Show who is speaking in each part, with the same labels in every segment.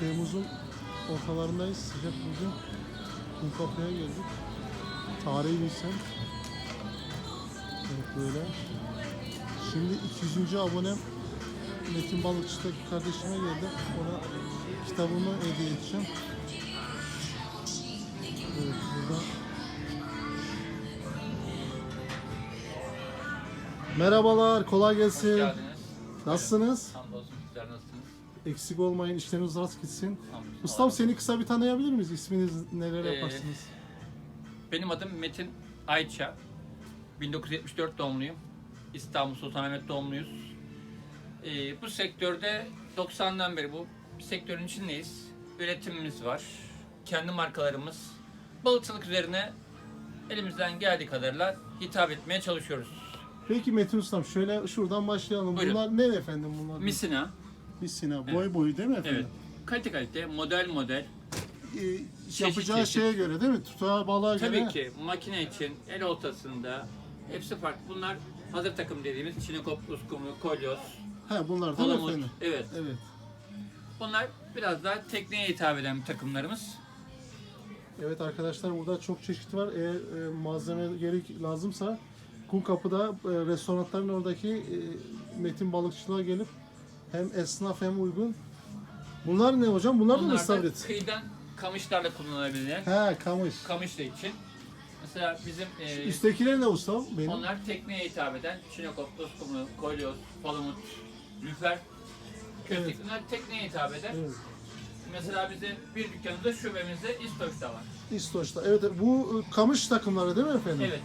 Speaker 1: Temmuz'un ortalarındayız. Sıcak bugün. Kumkapı'ya geldik. Tarihi bir semt. Evet böyle. Şimdi 200. abonem Metin Balıkçı'daki kardeşime geldi. Ona kitabımı hediye edeceğim. Evet burada. Merhabalar, kolay gelsin. Nasılsınız?
Speaker 2: Hamdolsun sizler nasılsınız?
Speaker 1: Eksik olmayın, işleriniz rast gitsin.
Speaker 2: Hamdolsun.
Speaker 1: Ustam seni kısa bir tanıyabilir miyiz? İsminiz neler
Speaker 2: Ee,
Speaker 1: yaparsınız?
Speaker 2: Benim adım Metin Ayça. 1974 doğumluyum. İstanbul Sultanahmet doğumluyuz. Ee, bu sektörde 90'dan beri bu sektörün içindeyiz. Üretimimiz var. Kendi markalarımız. Balıkçılık üzerine elimizden geldiği kadarıyla hitap etmeye çalışıyoruz.
Speaker 1: Peki Metin Ustam şöyle şuradan başlayalım.
Speaker 2: Buyurun.
Speaker 1: Bunlar ne efendim bunlar?
Speaker 2: Misina,
Speaker 1: Misina. Boy boyu değil mi efendim?
Speaker 2: evet. Kalite kalite, model model.
Speaker 1: Ee, yapacağı
Speaker 2: çeşit.
Speaker 1: şeye göre değil mi? Tutağı balığa göre.
Speaker 2: Tabii ki makine için el oltasında hepsi farklı. Bunlar hazır takım dediğimiz çinekop, uskumru, kolyoz,
Speaker 1: He bunlar değil mi
Speaker 2: palamut.
Speaker 1: efendim?
Speaker 2: Evet.
Speaker 1: Evet.
Speaker 2: Bunlar biraz daha tekneye hitap eden takımlarımız.
Speaker 1: Evet arkadaşlar burada çok çeşit var. Eğer e, malzeme gerek lazımsa Kum Kapı'da e, restoranların oradaki e, Metin Balıkçılığa gelip hem esnaf hem uygun. Bunlar ne hocam? Bunlar da mı
Speaker 2: Bunlar da
Speaker 1: istavrit?
Speaker 2: kıyıdan kamışlarla kullanılabilir.
Speaker 1: He kamış.
Speaker 2: Kamışla için. Mesela bizim e,
Speaker 1: Üsttekiler ne ustam? Benim.
Speaker 2: onlar tekneye hitap eden çinekop, uskumru, kolyoz, palamut, lüfer, köstek.
Speaker 1: Evet.
Speaker 2: Bunlar tekneye hitap eder.
Speaker 1: Evet.
Speaker 2: Mesela bizim bir dükkanımızda şubemizde İstoç'ta var.
Speaker 1: İstoç'ta. Evet bu e, kamış takımları değil mi efendim?
Speaker 2: Evet.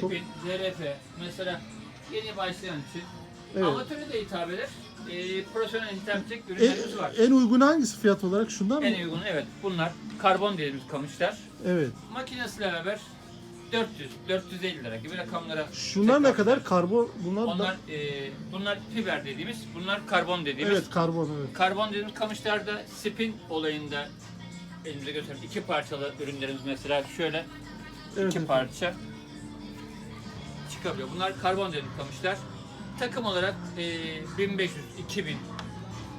Speaker 1: Çok-
Speaker 2: Spin, ZRF mesela yeni başlayan için
Speaker 1: Evet.
Speaker 2: amatöre de hitap eder. E, profesyonel hitap edecek
Speaker 1: En,
Speaker 2: ürünlerimiz var.
Speaker 1: en uygun hangisi fiyat olarak? Şundan mı?
Speaker 2: En uygun evet. Bunlar karbon dediğimiz kamışlar.
Speaker 1: Evet.
Speaker 2: Makinesiyle beraber 400, 450 lira gibi rakamlara.
Speaker 1: Şunlar ne kadar? Karbon bunlar
Speaker 2: Onlar
Speaker 1: da
Speaker 2: e, bunlar fiber dediğimiz, bunlar karbon dediğimiz.
Speaker 1: Evet karbon evet.
Speaker 2: Karbon dediğimiz kamışlarda spin olayında elimizde göstereyim. iki parçalı ürünlerimiz mesela şöyle
Speaker 1: Evet,
Speaker 2: iki
Speaker 1: efendim.
Speaker 2: parça çıkabiliyor. Bunlar karbon dediğimiz kamışlar. Takım olarak e, 1500, 2000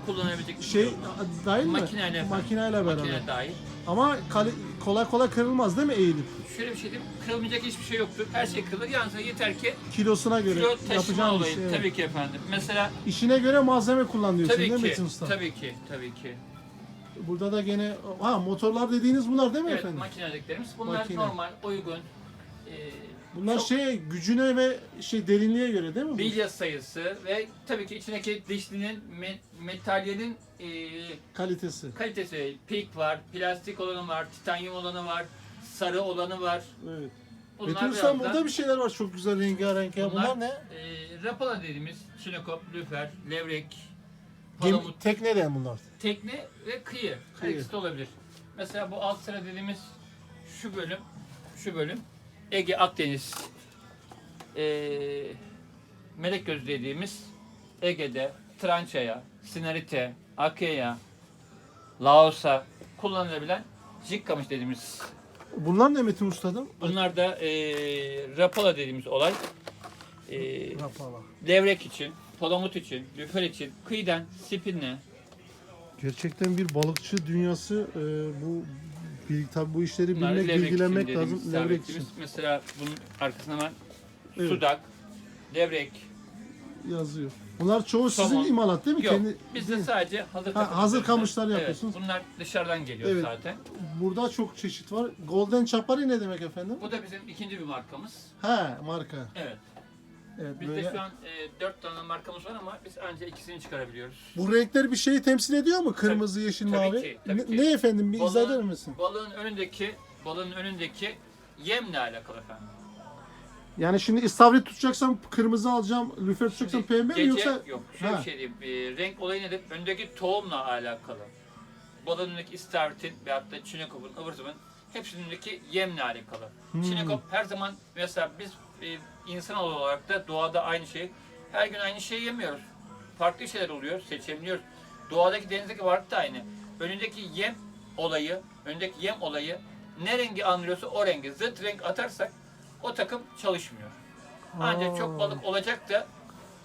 Speaker 2: kullanabilecek bir
Speaker 1: Şey dahil mi?
Speaker 2: Makineyle efendim.
Speaker 1: Makineyle beraber.
Speaker 2: makine dahil.
Speaker 1: Ama kali- kolay kolay kırılmaz değil mi eğilip?
Speaker 2: Şöyle bir şey diyeyim, kırılmayacak hiçbir şey yoktur. Her şey kırılır. Yalnız yeter ki
Speaker 1: Kilosuna göre
Speaker 2: kilo taşıma
Speaker 1: yapacağın
Speaker 2: olayı.
Speaker 1: iş. evet.
Speaker 2: Tabii ki efendim. Mesela
Speaker 1: İşine göre malzeme kullanıyorsun
Speaker 2: tabii
Speaker 1: değil mi
Speaker 2: ki,
Speaker 1: Metin Usta?
Speaker 2: tabii ki, tabii ki.
Speaker 1: Burada da gene ha motorlar dediğiniz bunlar değil mi
Speaker 2: Evet,
Speaker 1: efendim?
Speaker 2: makineliklerimiz. Bunlar
Speaker 1: Makine.
Speaker 2: normal, uygun. E,
Speaker 1: Bunlar
Speaker 2: çok
Speaker 1: şey gücüne ve şey derinliğe göre değil mi?
Speaker 2: bilya sayısı ve tabii ki içindeki dişlinin, me, metalyenin e,
Speaker 1: Kalitesi.
Speaker 2: kalitesi. Pik var, plastik olanı var, titanyum olanı var, sarı olanı var.
Speaker 1: Evet.
Speaker 2: Biraz
Speaker 1: burada
Speaker 2: da-
Speaker 1: bir şeyler var çok güzel rengarenk. Bunlar,
Speaker 2: Bunlar-
Speaker 1: ne?
Speaker 2: E, rapala dediğimiz çinekop, lüfer, levrek, palamut,
Speaker 1: tekneden bunlar.
Speaker 2: tekne ve kıyı. Her
Speaker 1: Kıyı.
Speaker 2: ikisi de olabilir. Mesela bu alt sıra dediğimiz şu bölüm, şu bölüm Ege Akdeniz eee melek gözü dediğimiz Ege'de Trança'ya, Sinarite, Akya'ya, Laos'a kullanılabilen jig kamış dediğimiz.
Speaker 1: Bunlar ne Metin Usta'dım?
Speaker 2: Bunlar da eee rapala dediğimiz olay. Eee
Speaker 1: Rapala.
Speaker 2: levrek için, palamut için, lüfer için, kıyıdan, spinle,
Speaker 1: Gerçekten bir balıkçı dünyası e, bu bil, tabii bu işleri
Speaker 2: Bunlar
Speaker 1: bilmek,
Speaker 2: levrek için
Speaker 1: bilgilenmek
Speaker 2: dediğimiz
Speaker 1: lazım. Levrek için.
Speaker 2: Mesela bunun arkasına var
Speaker 1: Evet.
Speaker 2: sudak, levrek.
Speaker 1: yazıyor. Bunlar çoğu
Speaker 2: Somon.
Speaker 1: sizin imalat değil mi?
Speaker 2: Yok,
Speaker 1: Kendi,
Speaker 2: biz de sadece hazır
Speaker 1: Ha, hazır kamışlar
Speaker 2: Evet,
Speaker 1: yapıyorsunuz.
Speaker 2: bunlar dışarıdan geliyor
Speaker 1: Evet.
Speaker 2: zaten.
Speaker 1: Burada çok çeşit var. Golden Chapari ne demek efendim?
Speaker 2: Bu da bizim ikinci bir markamız.
Speaker 1: Ha marka.
Speaker 2: Evet.
Speaker 1: Evet,
Speaker 2: Bizde
Speaker 1: böyle.
Speaker 2: şu an e, dört tane markamız var ama biz ancak ikisini çıkarabiliyoruz.
Speaker 1: Bu renkler bir şeyi temsil ediyor mu? Kırmızı, yeşil,
Speaker 2: tabii
Speaker 1: mavi.
Speaker 2: ki, tabii ki.
Speaker 1: ne efendim? Bir izah
Speaker 2: Balığın-
Speaker 1: eder misin?
Speaker 2: Balığın önündeki balığın önündeki yemle alakalı efendim.
Speaker 1: Yani şimdi istavrit tutacaksam kırmızı alacağım, lüfer tutacaksam
Speaker 2: Şimdi
Speaker 1: pembe mi yoksa?
Speaker 2: Yok şöyle
Speaker 1: Ha.
Speaker 2: bir şey diyeyim. E, renk olayı nedir? Öndeki tohumla alakalı. Balığın önündeki istavritin veyahut da çinekopun, ıvır zıvırın hepsinin önündeki yemle alakalı.
Speaker 1: Hmm.
Speaker 2: Çinekop her zaman mesela biz e, insan olarak da doğada aynı şeyi her gün aynı şeyi yemiyoruz. Farklı şeyler oluyor, seçebiliyoruz. Doğadaki denizdeki varlık da aynı. Önündeki yem olayı, önündeki yem olayı ne rengi anlıyorsa o rengi zıt renk atarsak o takım çalışmıyor. Ancak çok balık olacak da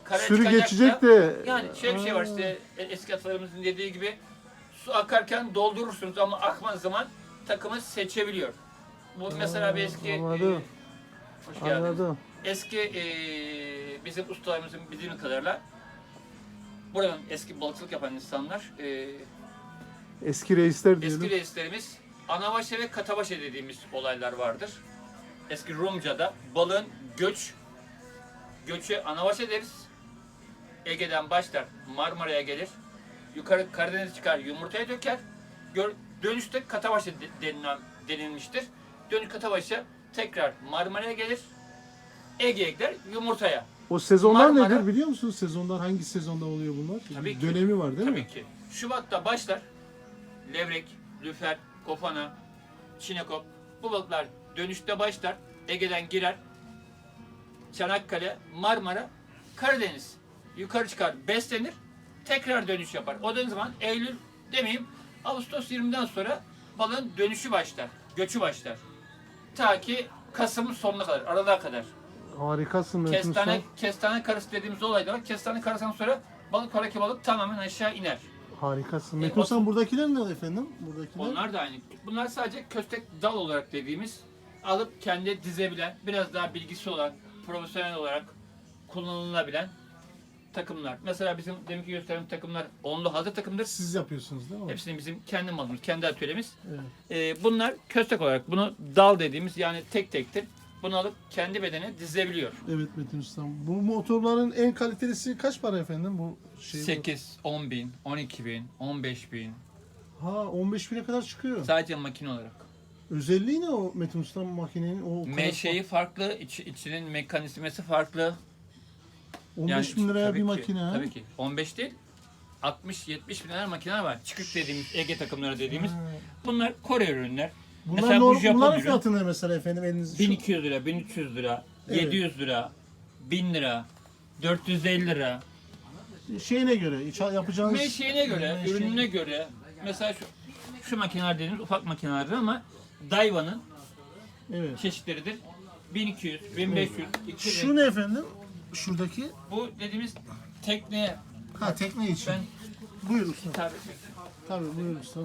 Speaker 2: karaya
Speaker 1: Sürü
Speaker 2: çıkacak
Speaker 1: geçecek
Speaker 2: da,
Speaker 1: de.
Speaker 2: yani şöyle bir şey var işte e, eski atalarımızın dediği gibi su akarken doldurursunuz ama akmadığı zaman takımı seçebiliyor. Bu mesela bir eski
Speaker 1: anladım.
Speaker 2: Hoş geldiniz.
Speaker 1: Anladım.
Speaker 2: Eski e, bizim ustalarımızın bildiğim kadarıyla buranın eski balıkçılık yapan insanlar e,
Speaker 1: Eski reisler diyelim.
Speaker 2: eski reislerimiz anabaşı ve katabaşı dediğimiz olaylar vardır. Eski Rumca'da balığın göç göçü anabaşı deriz. Ege'den başlar Marmara'ya gelir. Yukarı Karadeniz çıkar yumurtaya döker. Gör, dönüşte katabaşı de- denilen, denilmiştir. Dönüş katabaşı tekrar Marmara'ya gelir. Ege'ye gider yumurtaya.
Speaker 1: O sezonlar
Speaker 2: Marmara-
Speaker 1: nedir biliyor musunuz? Sezonlar hangi sezonda oluyor bunlar?
Speaker 2: Tabii ki.
Speaker 1: Dönemi var değil
Speaker 2: Tabii
Speaker 1: mi?
Speaker 2: ki. Şubat'ta başlar. Levrek, lüfer, kofana, çinekop. Bu balıklar dönüşte başlar. Ege'den girer. Çanakkale, Marmara, Karadeniz. Yukarı çıkar, beslenir. Tekrar dönüş yapar. O da ne zaman? Eylül demeyeyim. Ağustos 20'den sonra balığın dönüşü başlar. Göçü başlar. Ta ki Kasım'ın sonuna kadar, aralığa kadar.
Speaker 1: Harikasın Metin
Speaker 2: Kestane,
Speaker 1: Usta.
Speaker 2: kestane karısı dediğimiz olay da var. Kestane karısından sonra balık oradaki balık tamamen aşağı iner.
Speaker 1: Harikasın.
Speaker 2: E, o-
Speaker 1: Usta buradakiler ne efendim? Buradakiler.
Speaker 2: Onlar da aynı. Bunlar sadece köstek dal olarak dediğimiz alıp kendi dizebilen, biraz daha bilgisi olan, profesyonel olarak kullanılabilen takımlar. Mesela bizim deminki gösterdiğim takımlar onlu hazır takımdır.
Speaker 1: Siz yapıyorsunuz değil mi?
Speaker 2: Hepsini bizim kendi malımız, kendi atölyemiz.
Speaker 1: Evet.
Speaker 2: Ee, bunlar köstek olarak bunu dal dediğimiz yani tek tektir. Bunu alıp kendi bedene dizebiliyor.
Speaker 1: Evet Metin Usta. Bu motorların en kalitelisi kaç para efendim bu şey?
Speaker 2: 8, 10 bin, 12 bin, 15 bin.
Speaker 1: Ha 15 bine kadar çıkıyor.
Speaker 2: Sadece makine olarak.
Speaker 1: Özelliği ne o Metin Usta makinenin? O o kadar
Speaker 2: Meşeyi farklı, iç, içinin mekanizması farklı.
Speaker 1: 15 bin liraya
Speaker 2: tabii
Speaker 1: bir
Speaker 2: ki,
Speaker 1: makine ha.
Speaker 2: Tabii ki. 15 değil. 60-70 bin lira makineler var. Çıkık dediğimiz, Ege takımları dediğimiz.
Speaker 1: Ha.
Speaker 2: Bunlar Kore ürünler.
Speaker 1: Bunlar
Speaker 2: Mesela bu Japon
Speaker 1: bunların
Speaker 2: ürün.
Speaker 1: fiyatı ne mesela efendim eliniz?
Speaker 2: 1200 lira, 1300 lira,
Speaker 1: Evet.
Speaker 2: 700 lira, 1000 lira, 450 lira.
Speaker 1: Şeyine göre, yapacağınız...
Speaker 2: Meşeğine göre,
Speaker 1: Meşeğine-
Speaker 2: ürününe göre. Mesela şu, şu makineler dediğimiz ufak makinelerdir ama Daiwa'nın
Speaker 1: Evet.
Speaker 2: çeşitleridir. 1200, 1500, 2000.
Speaker 1: Şu ne efendim? Şuradaki?
Speaker 2: Bu dediğimiz tekneye
Speaker 1: Ha tekne için.
Speaker 2: ben
Speaker 1: Buyur usta.
Speaker 2: hitap etmek
Speaker 1: Tabii buyur usta.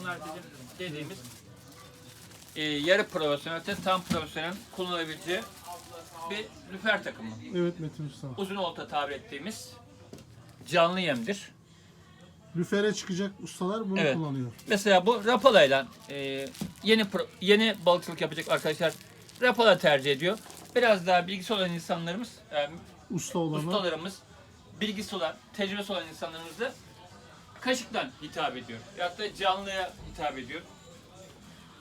Speaker 2: Bunlar bizim dediğimiz e, yarı profesyonel, tam profesyonel kullanabileceği bir lüfer takımı.
Speaker 1: Evet Metin Usta.
Speaker 2: Uzun olta tabir ettiğimiz canlı yemdir.
Speaker 1: Lüfere çıkacak ustalar bunu
Speaker 2: Evet.
Speaker 1: kullanıyor.
Speaker 2: Mesela bu rapalayla e, yeni pro- yeni balıkçılık yapacak arkadaşlar rapala tercih ediyor. Biraz daha bilgisi olan insanlarımız, yani
Speaker 1: Usta olanlar.
Speaker 2: ustalarımız, bilgisi olan, tecrübesi olan insanlarımız da kaşıktan hitap ediyor. Ya da canlıya hitap ediyor.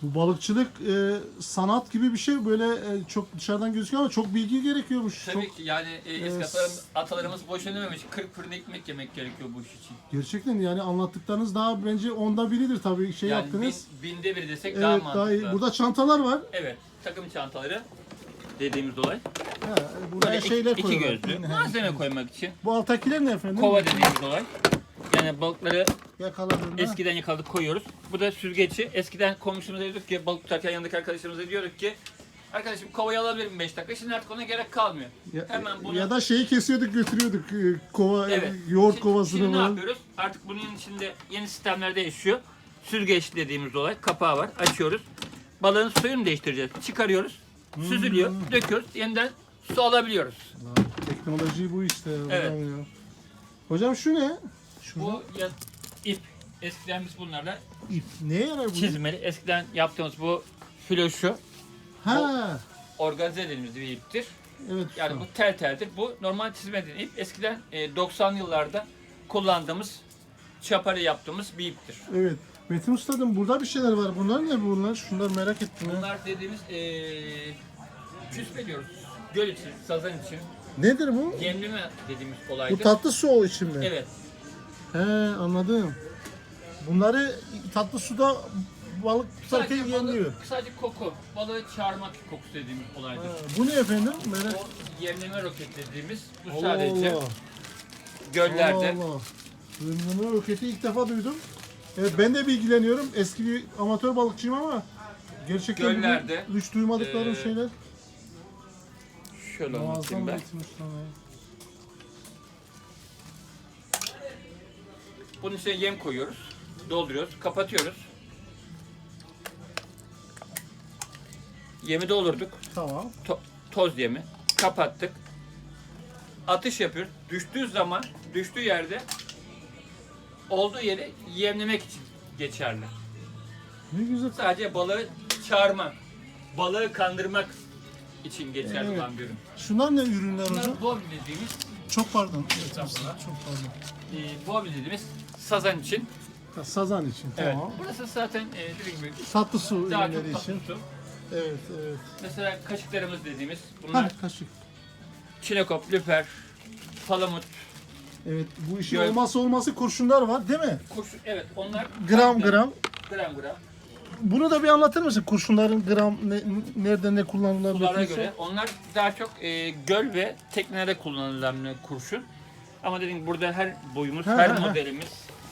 Speaker 1: Bu balıkçılık e, sanat gibi bir şey böyle e, çok dışarıdan gözüküyor ama çok bilgi gerekiyormuş.
Speaker 2: Tabii
Speaker 1: Çok,
Speaker 2: ki yani e, eski
Speaker 1: Evet.
Speaker 2: atalarımız, atalarımız boşuna dememiş. 40 fırın ekmek yemek gerekiyor bu iş için.
Speaker 1: gerçekten yani anlattıklarınız daha bence onda biridir tabii şey
Speaker 2: yani
Speaker 1: yaptınız.
Speaker 2: bin, binde bir desek
Speaker 1: evet
Speaker 2: daha
Speaker 1: daha,
Speaker 2: mantıklı.
Speaker 1: iyi. Burada çantalar var.
Speaker 2: Evet, takım çantaları dediğimiz olay.
Speaker 1: Ha, buraya
Speaker 2: Böyle
Speaker 1: şeyler
Speaker 2: iki, iki
Speaker 1: koyuyorlar.
Speaker 2: gözlü.
Speaker 1: Ha.
Speaker 2: Malzeme koymak için.
Speaker 1: Bu alttakiler ne efendim?
Speaker 2: Kova dediğimiz olay. Yani balıkları
Speaker 1: Yakaladığında.
Speaker 2: eskiden yakaladık koyuyoruz. Bu da süzgeci. Eskiden komşumuza diyorduk ki balık tutarken yanındaki arkadaşlarımıza diyorduk ki Arkadaşım kovayı alabilir miyim 5 dakika? Şimdi artık ona gerek kalmıyor.
Speaker 1: Ya,
Speaker 2: Hemen bunu
Speaker 1: ya da şeyi kesiyorduk götürüyorduk e, kova
Speaker 2: Evet.
Speaker 1: yoğurt
Speaker 2: Şimdi-
Speaker 1: kovasını
Speaker 2: Şimdi ne yapıyoruz? Artık bunun içinde yeni sistemler değişiyor. Süzgeç dediğimiz olay. Kapağı var. Açıyoruz. Balığın suyunu değiştireceğiz. Çıkarıyoruz. Süzülüyor. Döküyoruz. Yeniden su alabiliyoruz.
Speaker 1: Lan, Teknoloji bu işte.
Speaker 2: Evet.
Speaker 1: hocam ya. Hocam şu ne? Şurada
Speaker 2: Bu ya, ip. Eskiden biz bunlarla
Speaker 1: ip. Neye yarar bu?
Speaker 2: çizmeli. Eskiden yaptığımız bu floşu
Speaker 1: Ha.
Speaker 2: organize dediğimiz bir iptir.
Speaker 1: Evet.
Speaker 2: Yani bu tel teldir. Bu normal çizme dediğim ip. Eskiden e, 90 yıllarda kullandığımız çaparı yaptığımız bir iptir.
Speaker 1: Evet. Metin Usta'dım burada bir şeyler var. Bunlar ne bunlar? Şunlar merak ettim ya.
Speaker 2: Bunlar dediğimiz eee küspe diyoruz. Göl için, sazan için.
Speaker 1: Nedir bu?
Speaker 2: Yemleme dediğimiz
Speaker 1: Bu
Speaker 2: olaydır.
Speaker 1: tatlı su o için mi?
Speaker 2: Evet.
Speaker 1: He anladım. Bunları tatlı suda balık tutarken
Speaker 2: Sadece,
Speaker 1: yemliyor.
Speaker 2: balık, sadece koku. Balığı çağırmak kokusu dediğimiz olaydır.
Speaker 1: Ha, bu ne efendim? Merak
Speaker 2: O yemleme roket dediğimiz bu sadece
Speaker 1: Allah.
Speaker 2: göllerde.
Speaker 1: Allah Allah. Yemleme roketi ilk defa duydum. Evet ben de bilgileniyorum. Eski bir amatör balıkçıyım ama gerçekten bugün
Speaker 2: Göllerde,
Speaker 1: hiç duymadıklarım
Speaker 2: eee,
Speaker 1: şeyler.
Speaker 2: Şöyle
Speaker 1: Muazzam
Speaker 2: anlatayım ben. Bunun içine yem koyuyoruz. Dolduruyoruz. Kapatıyoruz. Yemi doldurduk.
Speaker 1: Tamam.
Speaker 2: To- toz yemi. Kapattık. Atış yapıyoruz. Düştüğü zaman, düştüğü yerde olduğu yeri yemlemek için geçerli.
Speaker 1: Ne güzel.
Speaker 2: Sadece balığı çağırmak, balığı kandırmak için geçerli
Speaker 1: Evet.
Speaker 2: olan bir ürün.
Speaker 1: Şunlar ne ürünler hocam?
Speaker 2: Bunlar bob dediğimiz,
Speaker 1: Çok pardon.
Speaker 2: Estağfurullah.
Speaker 1: Çok pardon.
Speaker 2: e, bob dediğimiz sazan için.
Speaker 1: Ha, Sazan için.
Speaker 2: Evet.
Speaker 1: Tamam.
Speaker 2: Burası zaten e, dediğim gibi
Speaker 1: Tatlı su
Speaker 2: daha çok
Speaker 1: ürünleri
Speaker 2: tatlı
Speaker 1: için.
Speaker 2: su.
Speaker 1: Evet, evet.
Speaker 2: Mesela kaşıklarımız dediğimiz bunlar
Speaker 1: Ha, kaşık.
Speaker 2: çinekop, lüfer, palamut,
Speaker 1: Evet, bu işin
Speaker 2: Gö-
Speaker 1: olmazsa olması kurşunlar var değil mi?
Speaker 2: kurşun. Evet onlar
Speaker 1: Gram gram.
Speaker 2: gram gram.
Speaker 1: Bunu da bir anlatır mısın? Kurşunların gram ne, nerede ne kullanılır?
Speaker 2: Sulara göre. Onlar daha çok e, göl ve teknelerde kullanılan bir kurşun. Ama dediğim gibi burada her boyumuz,
Speaker 1: Ha,
Speaker 2: her
Speaker 1: ha, ha.
Speaker 2: modelimiz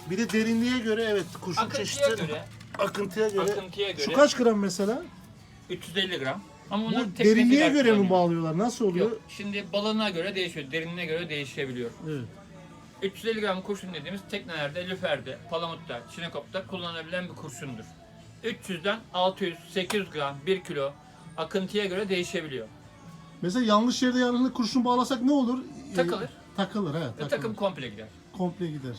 Speaker 1: Bir de derinliğe göre evet kurşun
Speaker 2: akıntıya
Speaker 1: çeşitleri.
Speaker 2: göre,
Speaker 1: Akıntıya göre.
Speaker 2: akıntıya göre
Speaker 1: Şu kaç gram mesela?
Speaker 2: 350 gram. Ama
Speaker 1: Bu
Speaker 2: onlar tekne
Speaker 1: derinliğe göre mi
Speaker 2: kullanıyor.
Speaker 1: bağlıyorlar? Nasıl oluyor?
Speaker 2: Yok. Şimdi balığına göre değişiyor. Derinliğine göre değişebiliyor.
Speaker 1: Evet.
Speaker 2: 350 gram kurşun dediğimiz teknelerde, lüferde, palamutta, çinekopta kullanılabilen bir kurşundur. 300'den 600, 800 gram, 1 kilo akıntıya göre değişebiliyor.
Speaker 1: Mesela yanlış yerde yanlış kurşun bağlasak ne olur?
Speaker 2: Takılır.
Speaker 1: Ee, takılır he. Takılır.
Speaker 2: takım komple gider.
Speaker 1: komple gider.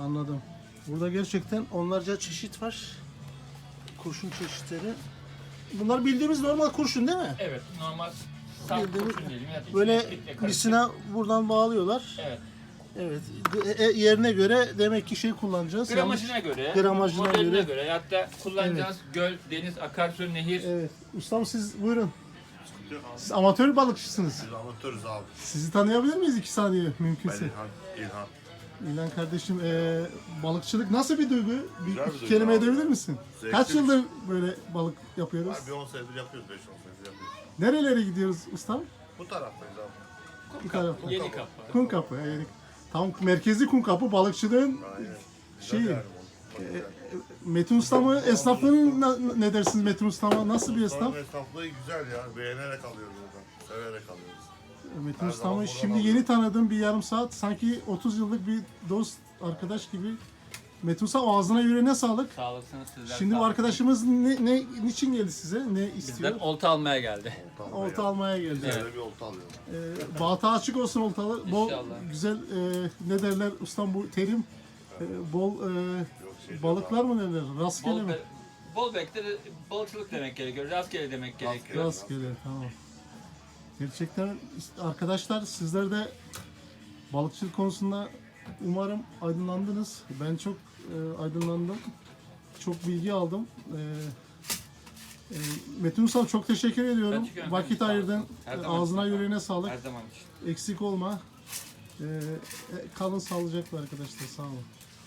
Speaker 1: Anladım. Burada gerçekten onlarca çeşit var. Kurşun çeşitleri. Bunlar bildiğimiz normal kurşun değil mi?
Speaker 2: Evet, normal saf
Speaker 1: Bildiğimiz-
Speaker 2: kurşun diyelim. Ya da içine
Speaker 1: Böyle misine buradan bağlıyorlar.
Speaker 2: Evet.
Speaker 1: Evet. E, e, yerine göre demek ki şey kullanacağız.
Speaker 2: Gramajına göre,
Speaker 1: Gramajına
Speaker 2: modeline
Speaker 1: göre.
Speaker 2: göre, hatta kullanacağınız göl, deniz, akarsu, nehir.
Speaker 1: Evet. Ustam siz buyurun. Siz amatör balıkçısınız.
Speaker 3: Biz amatörüz abi.
Speaker 1: Sizi tanıyabilir miyiz iki saniye
Speaker 3: Ben
Speaker 1: mümkünse?
Speaker 3: İlhan. İlhan.
Speaker 1: İlhan kardeşim e, balıkçılık nasıl bir duygu? Bir
Speaker 3: Güzel bir
Speaker 1: iki
Speaker 3: duygu
Speaker 1: kelime
Speaker 3: abi.
Speaker 1: edebilir misin?
Speaker 3: Zevkli
Speaker 1: Kaç
Speaker 3: bir
Speaker 1: yıldır böyle balık yapıyoruz?
Speaker 3: Abi 10 senedir yapıyoruz, 5-10 senedir yapıyoruz.
Speaker 1: Nerelere gidiyoruz ustam?
Speaker 3: Bu taraftayız abi.
Speaker 1: Bu tarafa.
Speaker 2: Yeni kapı.
Speaker 1: Kum kapı. Tam merkezi kum kapı balıkçılığın. Şey.
Speaker 3: Bak güzel.
Speaker 1: Metin Ustam'ı esnaflığın na- ne dersiniz Metin Ustam'a? Nasıl bir esnaf?
Speaker 3: Esnaflığı güzel ya. Beğenerek alıyoruz buradan. Severek alıyoruz.
Speaker 1: Metin
Speaker 3: Her zaman
Speaker 1: Ustam'ı
Speaker 3: buradan
Speaker 1: şimdi yeni tanıdığım bir yarım saat sanki 30 yıllık bir dost arkadaş gibi. Metin Ustam ağzına yüreğine sağlık.
Speaker 2: Sağ olasınız sizler.
Speaker 1: Şimdi
Speaker 2: sağ
Speaker 1: bu
Speaker 2: olun.
Speaker 1: arkadaşımız ne, ne niçin geldi size? Ne
Speaker 2: Bizden
Speaker 1: istiyor?
Speaker 2: olta almaya geldi.
Speaker 3: Olta, almaya.
Speaker 1: geldi.
Speaker 3: Güzel de bir olta alıyorum.
Speaker 1: Ee, bağta açık olsun oltalı. Bol
Speaker 2: İnşallah.
Speaker 1: güzel e, ne derler ustam bu terim e, bol e, balıklar mı derler? Rastgele
Speaker 2: Bol,
Speaker 1: mi?
Speaker 2: bol bekte de balıkçılık demek gerekiyor. Rastgele demek gerekiyor.
Speaker 1: Rastgele tamam. Gerçekten arkadaşlar sizler de balıkçılık konusunda umarım aydınlandınız. Ben çok e, aydınlandım. Çok bilgi aldım. E, e, Metin Ustam çok teşekkür ediyorum.
Speaker 2: ederim.
Speaker 1: Vakit ayırdın.
Speaker 2: Her zaman
Speaker 1: Ağzına
Speaker 2: için.
Speaker 1: yüreğine sağlık.
Speaker 2: Her zaman için.
Speaker 1: Eksik olma. E, e, kalın sağlıcakla arkadaşlar. Sağ olun.